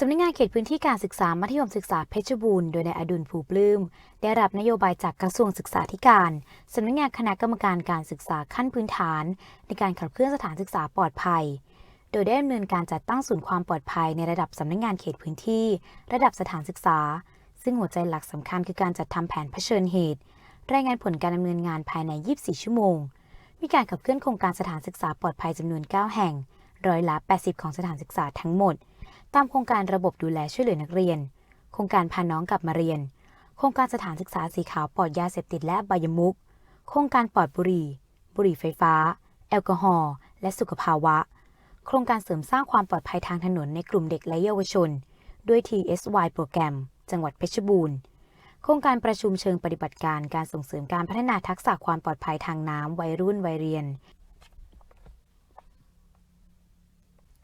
สำนักงานเขตพื้นที่การศึกษามัธยมศึกษาเพชรบูรณ์โดยนายอดุลภูปลื้ม ได้รับนโยบายจากกระทรวงศึกษาธิการสำนักงานคณะกรรมการการศึกษาขั้นพื้นฐาน ในการขับเคลื่อนสถานศึกษาปลอดภัย โดยได้ดำเนินการจัดตั้งศูนย์ความปลอดภัยในระดับสำนักงานเขตพื้นที่ ระดับสถานศึกษา ซึ่งหัวใจหลักสำคัญคือการจัดทำแผนเผชิญเหตุ รายงานผลการดำเนินงานภายใน 24 ชั่วโมง มีการขับเคลื่อนโครงการสถานศึกษาปลอดภัยจำนวน 9 แห่งร้อยละ 80 ของสถานศึกษาทั้งหมด ตามโครงการระบบดูแลช่วยเหลือนักเรียน โครงการพาน้องกลับมาเรียน โครงการสถานศึกษาสีขาวปลอดยาเสพติดและอบายมุก โครงการปลอดบุหรี่ บุหรี่ไฟฟ้า แอลกอฮอล์ และสุขภาวะ โครงการเสริมสร้างความปลอดภัยทางถนนในกลุ่มเด็กและเยาวชน ด้วย TSY โปรแกรม จังหวัดเพชรบูรณ์ โครงการประชุมเชิงปฏิบัติการการส่งเสริมการพัฒนาทักษะความปลอดภัยทางน้ำวัยรุ่นวัยเรียน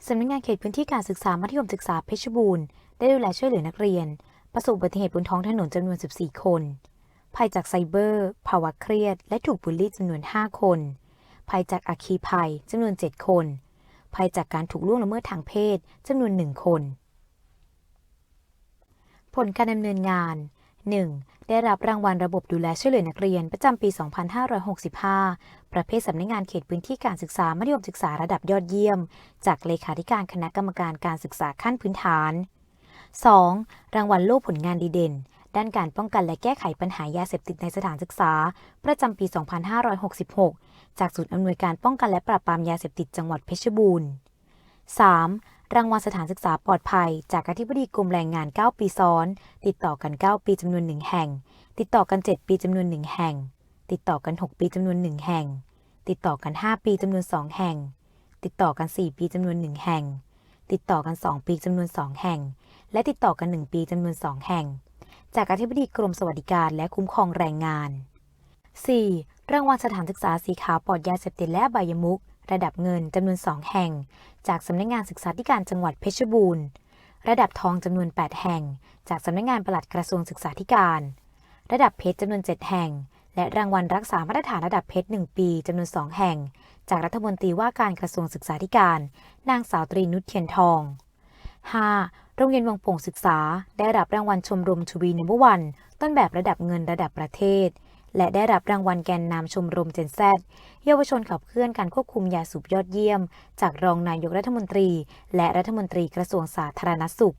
สำนักงานเขตพื้นที่การศึกษามัธยมศึกษาเพชรบูรณ์ได้ดูแลช่วยเหลือนักเรียน ประสบอุบัติเหตุบนท้องถนนจำนวน 14 คนภัยจากไซเบอร์ ภาวะเครียด และถูกบูลลี่จำนวน 5 คนภัยจากอัคคีภัยจำนวน 7 คนภัยจากการถูกล่วงละเมิดทางเพศจำนวน 1 คน ผลการดำเนินงาน 1. ได้รับรางวัลระบบดูแลช่วยเหลือนักเรียนประจำปี 2565 ประเภทสำนักงานเขตพื้นที่การศึกษามัธยมศึกษาระดับยอดเยี่ยม จากเลขาธิการคณะกรรมการการศึกษาขั้นพื้นฐาน 2. รางวัลโล่ผลงานดีเด่น ด้านการป้องกันและแก้ไขปัญหายาเสพติดในสถานศึกษา ประจำปี 2566 จากศูนย์อำนวยการป้องกันและปราบปรามยาเสพติดจังหวัดเพชรบูรณ์ 3. รางวัลสถานศึกษาปลอดภัย จากอธิบดีกรมแรงงาน 9 ปีซ้อน ติดต่อกัน 9 ปีจำนวน 1 แห่ง ติดต่อกัน 7 ปีจำนวน 1 แห่ง ติดต่อกัน 6 ปีจำนวน 1 แห่ง ติดต่อกัน 5 ปีจำนวน 2 แห่ง ติดต่อกัน 4 ปีจำนวน 1 แห่ง ติดต่อกัน 2 ปีจำนวน 2 แห่ง และติดต่อกัน 1 ปีจำนวน 2 แห่ง จากอธิบดีกรมสวัสดิการและคุ้มครองแรงงาน 4. รางวัลสถานศึกษาสีขาวปลอดยาเสพติดและอบยมุก ระดับเงินจำนวน 2 แห่ง จากสำนักงานศึกษาธิการจังหวัดเพชรบูรณ์ ระดับทองจำนวน 8 แห่ง จากสำนักงานปลัดกระทรวงศึกษาธิการ ระดับเพชรจำนวน 7 แห่ง และรางวัลรักษามาตรฐานระดับเพชร 1 ปีจำนวน 2 แห่ง จากรัฐมนตรีว่าการกระทรวงศึกษาธิการ นางสาวตรีนุชเทียนทอง 5. โรงเรียนวังโป่งศึกษา ได้รับรางวัลชมรมทวีนัมเบอร์วัน ต้นแบบระดับเงินระดับประเทศ และได้รับรางวัลแกนนำชมรมเจนแซดเยาวชนขับเคลื่อนการควบคุมยาสูบยอดเยี่ยม จากรองนายกรัฐมนตรี และรัฐมนตรีกระทรวงสาธารณสุข